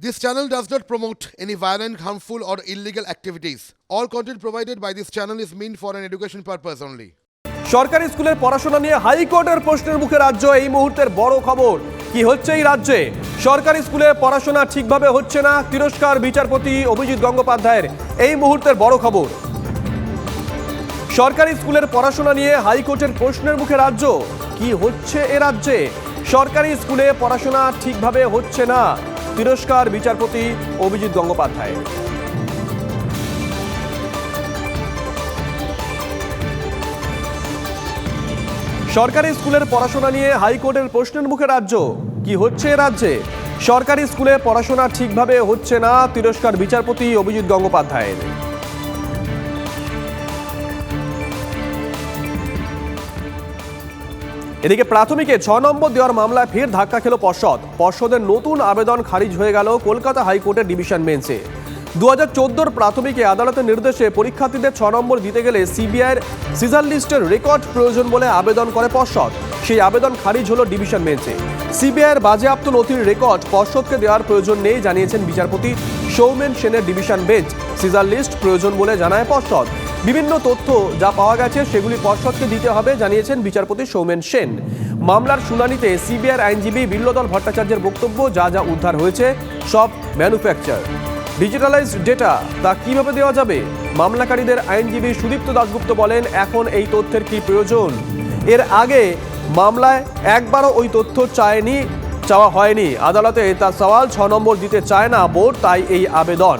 This channel does not promote any violent, harmful, or illegal activities. All content provided by this channel is meant for an education purpose only. সরকারি স্কুলের পড়াশোনা নিয়ে হাইকোর্টের প্রশ্নের মুখে রাজ্য এই মুহূর্তের বড় খবর। কি হচ্ছে এই রাজ্যে? সরকারি স্কুলে পড়াশোনা ঠিকভাবে হচ্ছে না তিরস্কার বিচারপতি অভিজিৎ গঙ্গোপাধ্যায়ের এই মুহূর্তের বড় খবর। সরকারি স্কুলের পড়াশোনা নিয়ে হাইকোর্টের প্রশ্নের মুখে রাজ্য। কি হচ্ছে এ রাজ্যে? সরকারি স্কুলে পড়াশোনা ঠিকভাবে হচ্ছে না তিরস্কার, বিচারপতি অভিজিৎ গঙ্গোপাধ্যায়। সরকারি স্কুলের পড়াশোনা নিয়ে হাইকোর্টের প্রশ্নের মুখে রাজ্য। কি হচ্ছে রাজ্যে? সরকারি স্কুলে পড়াশোনা ঠিকভাবে হচ্ছে না, তিরস্কার বিচারপতি অভিজিৎ গঙ্গোপাধ্যায়ের। এদিকে প্রাথমিকে ছ নম্বর দেওয়ার মামলায় ফের ধাক্কা খেল পর্ষদ। পর্ষদের নতুন আবেদন খারিজ হয়ে গেল কলকাতা হাইকোর্টের ডিভিশন বেঞ্চে। দু হাজার চোদ্দোর প্রাথমিকে আদালতের নির্দেশে পরীক্ষার্থীদের ছ নম্বর দিতে গেলে সিবিআইয়ের সিজার লিস্টের রেকর্ড প্রয়োজন বলে আবেদন করে পর্ষদ। সেই আবেদন খারিজ হলো ডিভিশন বেঞ্চে। সিবিআইয়ের বাজেয়াপ্ত নথির রেকর্ড পর্ষদকে দেওয়ার প্রয়োজন নেই জানিয়েছেন বিচারপতি সৌমেন সেনের ডিভিশন বেঞ্চ। সিজার লিস্ট প্রয়োজন বলে জানায় পর্ষদ। বিভিন্ন তথ্য যা পাওয়া গেছে, সেগুলি পর্ষদকে দিতে হবে, জানিয়েছেন বিচারপতি সৌমেন সেন। মামলার শুনানিতে সিবিআর আইনজীবী বিল্লদল ভট্টাচার্যের বক্তব্য, যা যা উদ্ধার হয়েছে, সব ম্যানুফ্যাকচার। ডিজিটালাইজড ডেটা, তা কীভাবে দেওয়া যাবে? মামলাকারীদের আইনজীবী সুদীপ্ত দাশগুপ্ত বলেন, এখন এই তথ্যের কি প্রয়োজন? এর আগে মামলায় একবারও ওই তথ্য চায়নি, চাওয়া হয়নি। আদালতে তার সওয়াল ছ নম্বর দিতে চায় না বোর্ড, তাই এই আবেদন।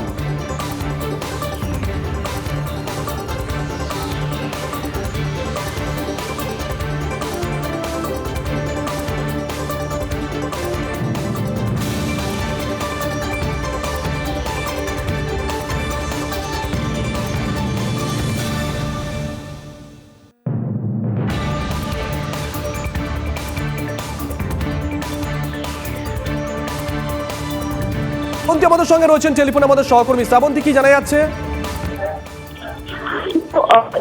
শ্রাবন্তী আমাদের সঙ্গে রয়েছেন টেলিফোন আমাদের সহকর্মী শ্রাবন্তী কি জানা যাচ্ছে?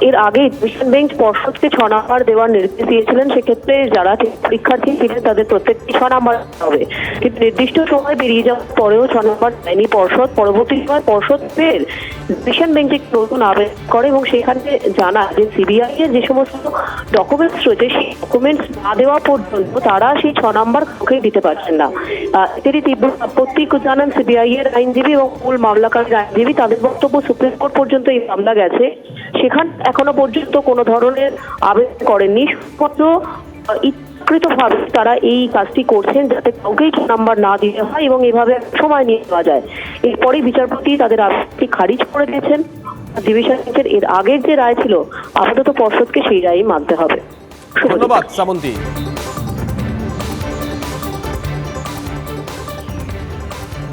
এর আগে ডিভিশন বেঞ্চ পর্ষদকে ছ নাম্বার দেওয়ার নির্দেশ দিয়েছিলেন, সেক্ষেত্রে যারা পরীক্ষার্থী ছিলেন, তাদের প্রত্যেককে ছ নাম্বার হবে। কিন্তু নির্দিষ্ট সময় বেরিয়ে যাওয়ার পরেও ছ নাম্বার দেয়নি পর্ষদ। পরবর্তী সময় পর্ষদ ফের ডিভিশন বেঞ্চে নতুন আবেদন করে এবং সেখানে জানা যে সিবিআই এর যে সমস্ত ডকুমেন্টস রয়েছে, সেই ডকুমেন্টস না দেওয়া পর্যন্ত তারা সেই ছ নাম্বার কাউকে দিতে পারছেন না। এতেরই তীব্র আপত্তি জানান সিবিআই এর আইনজীবী এবং মূল মামলাকারীর আইনজীবী। তাদের বক্তব্য সুপ্রিম কোর্ট পর্যন্ত এই মামলা গেছে। সেখান এখনও পর্যন্ত কোনো ধরনের আবেদন করেননি। শুধুমাত্র ইচ্ছাকৃতভাবে তারা এই কাজটি করছেন যাতে কাউকেই নাম্বার না দিতে হয় এবং এভাবে সময় নিয়ে নেওয়া যায়। এরপরেই বিচারপতি তাদের আবেদনটি খারিজ করে দিয়েছেন। ডিভিশন বেঞ্চের এর আগের যে রায় ছিল, আপাতত পর্ষদকে সেই রায়ই মানতে হবে। ধন্যবাদ, শ্রাবন্তী।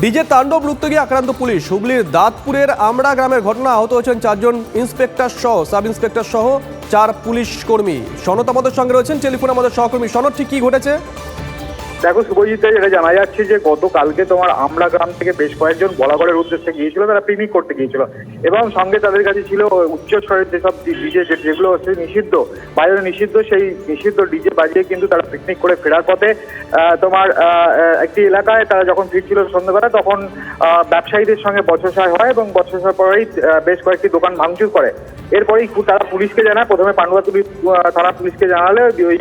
ডিজে তাণ্ডব গিয়ে আক্রান্ত পুলিশ। হুগলির দাঁতপুরের আমড়া গ্রামের ঘটনা আহত হয়েছেন চারজন ইন্সপেক্টর সহ, সাব ইন্সপেক্টর সহ চার পুলিশ কর্মী। সনত আমাদের সঙ্গে রয়েছেন, টেলিফোন আমাদের সহকর্মী। সনদ ঠিক কি ঘটেছে? দেখো শুভজিৎ এটা জানা যাচ্ছে যে গতকালকে তোমার আমলা গ্রাম থেকে বেশ কয়েকজন বলাগড়ের উদ্দেশ্যে গিয়েছিল তারা পিকনিক করতে গিয়েছিল। এবং সঙ্গে তাদের কাছে ছিল উচ্চ স্বরের যেসব ডিজে যেগুলো হচ্ছে নিষিদ্ধ বাইরে নিষিদ্ধ সেই নিষিদ্ধ ডিজে বাজিয়ে কিন্তু তারা পিকনিক করে ফেরার পথে তোমার একটি এলাকায় তারা যখন ফিরছিল সন্ধ্যাবেলা তখন ব্যবসায়ীদের সঙ্গে বচসায় হয় এবং বচসার পরেই বেশ কয়েকটি দোকান ভাঙচুর করে। এরপরেই তারা পুলিশকে জানায় প্রথমে পান্ডুয়াতুলি আহ, থানা পুলিশকে জানালে ওই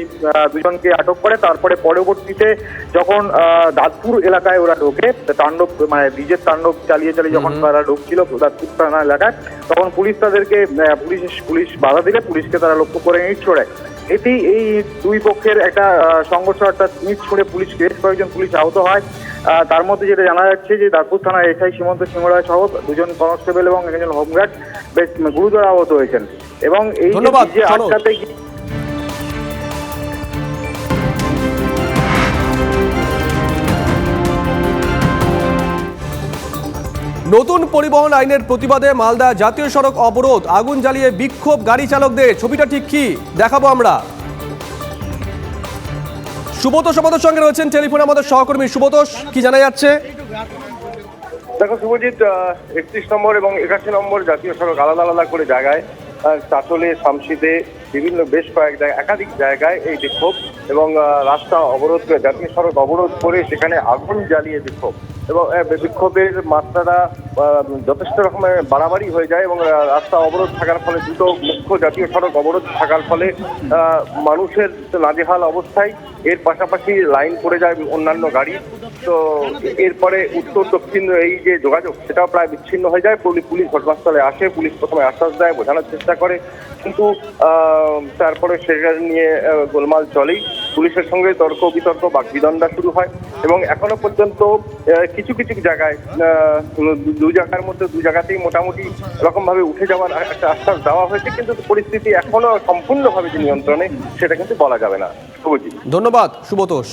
দুজনকে আটক করে তারপরে পরবর্তীতে যখন দাঁতপুর এলাকায় ওরা ঢোকে তাণ্ডব মানে ডিজের তাণ্ডব চালিয়ে চালিয়ে যখন তারা ঢুকছিল দাঁতপুর থানা এলাকায় তখন পুলিশ তাদেরকে পুলিশ পুলিশ বাধা দিলে পুলিশকে তারা লক্ষ্য করে ইট ছোড়ে এটি এই দুই পক্ষের একটা সংঘর্ষ একটা ইট ছুড়ে পুলিশ বেশ কয়েকজন পুলিশ আহত হয়। তার মধ্যে যেটা জানা যাচ্ছে যে দাঁতপুর থানার এসআই সীমন্ত সিংহরায় সহ দুজন কনস্টেবল এবং একজন হোমগার্ড বেশ গুরুতর আহত হয়েছেন। এবং এই যে। আটকাতে গিয়ে নতুন পরিবহন আইনের প্রতিবাদে মালদা জাতীয় সড়ক অবরোধ। আগুন জ্বালিয়ে বিক্ষোভ গাড়ি চালকদের। ছবিটা ঠিক কি? দেখাবো আমরা। সুব্রতোষ আমাদের সঙ্গে রয়েছেন টেলিফোনে আমাদের সহকর্মী সুব্রতোষ। কি জানা যাচ্ছে? দেখো শুভজিৎ একত্রিশ নম্বর এবং একাশি নম্বর জাতীয় সড়ক আলাদা আলাদা করে জায়গায় চাচলে শামসিদে, বিভিন্ন বেশ কয়েক জায়গায় একাধিক জায়গায় এই বিক্ষোভ এবং রাস্তা অবরোধ করে জাতীয় সড়ক অবরোধ করে সেখানে আগুন জ্বালিয়ে বিক্ষোভ। এবং বিক্ষোভের মাত্রাটা যথেষ্ট রকমের বাড়াবাড়ি হয়ে যায় এবং রাস্তা অবরোধ থাকার ফলে, দুটো মুখ্য জাতীয় সড়ক অবরোধ থাকার ফলে মানুষের নাজেহাল অবস্থায় এর পাশাপাশি লাইন পড়ে যায় অন্যান্য গাড়ি। তো, এরপরে উত্তর, দক্ষিণ এই যে যোগাযোগ, সেটাও প্রায় বিচ্ছিন্ন হয়ে যায়। পুলিশ পুলিশ ঘটনাস্থলে আসে, পুলিশ প্রথমে আশ্বাস দেয়, বোঝানোর চেষ্টা করে। কিন্তু তারপরে সেটা নিয়ে গোলমাল চলেই। পুলিশের সঙ্গে তর্ক, বিতর্ক বাকবিদণ্ডা শুরু হয় এবং এখনও পর্যন্ত কিছু কিছু জায়গায় দু- জায়গার মধ্যে, দু জায়গাতেই মোটামুটি এরকমভাবে উঠে যাওয়ার একটা আশ্বাস দেওয়া হয়েছে, কিন্তু পরিস্থিতি এখনও সম্পূর্ণভাবে যে নিয়ন্ত্রণে, সেটা কিন্তু বলা যাবে না। শুভজিৎ। ধন্যবাদ সুবতোষ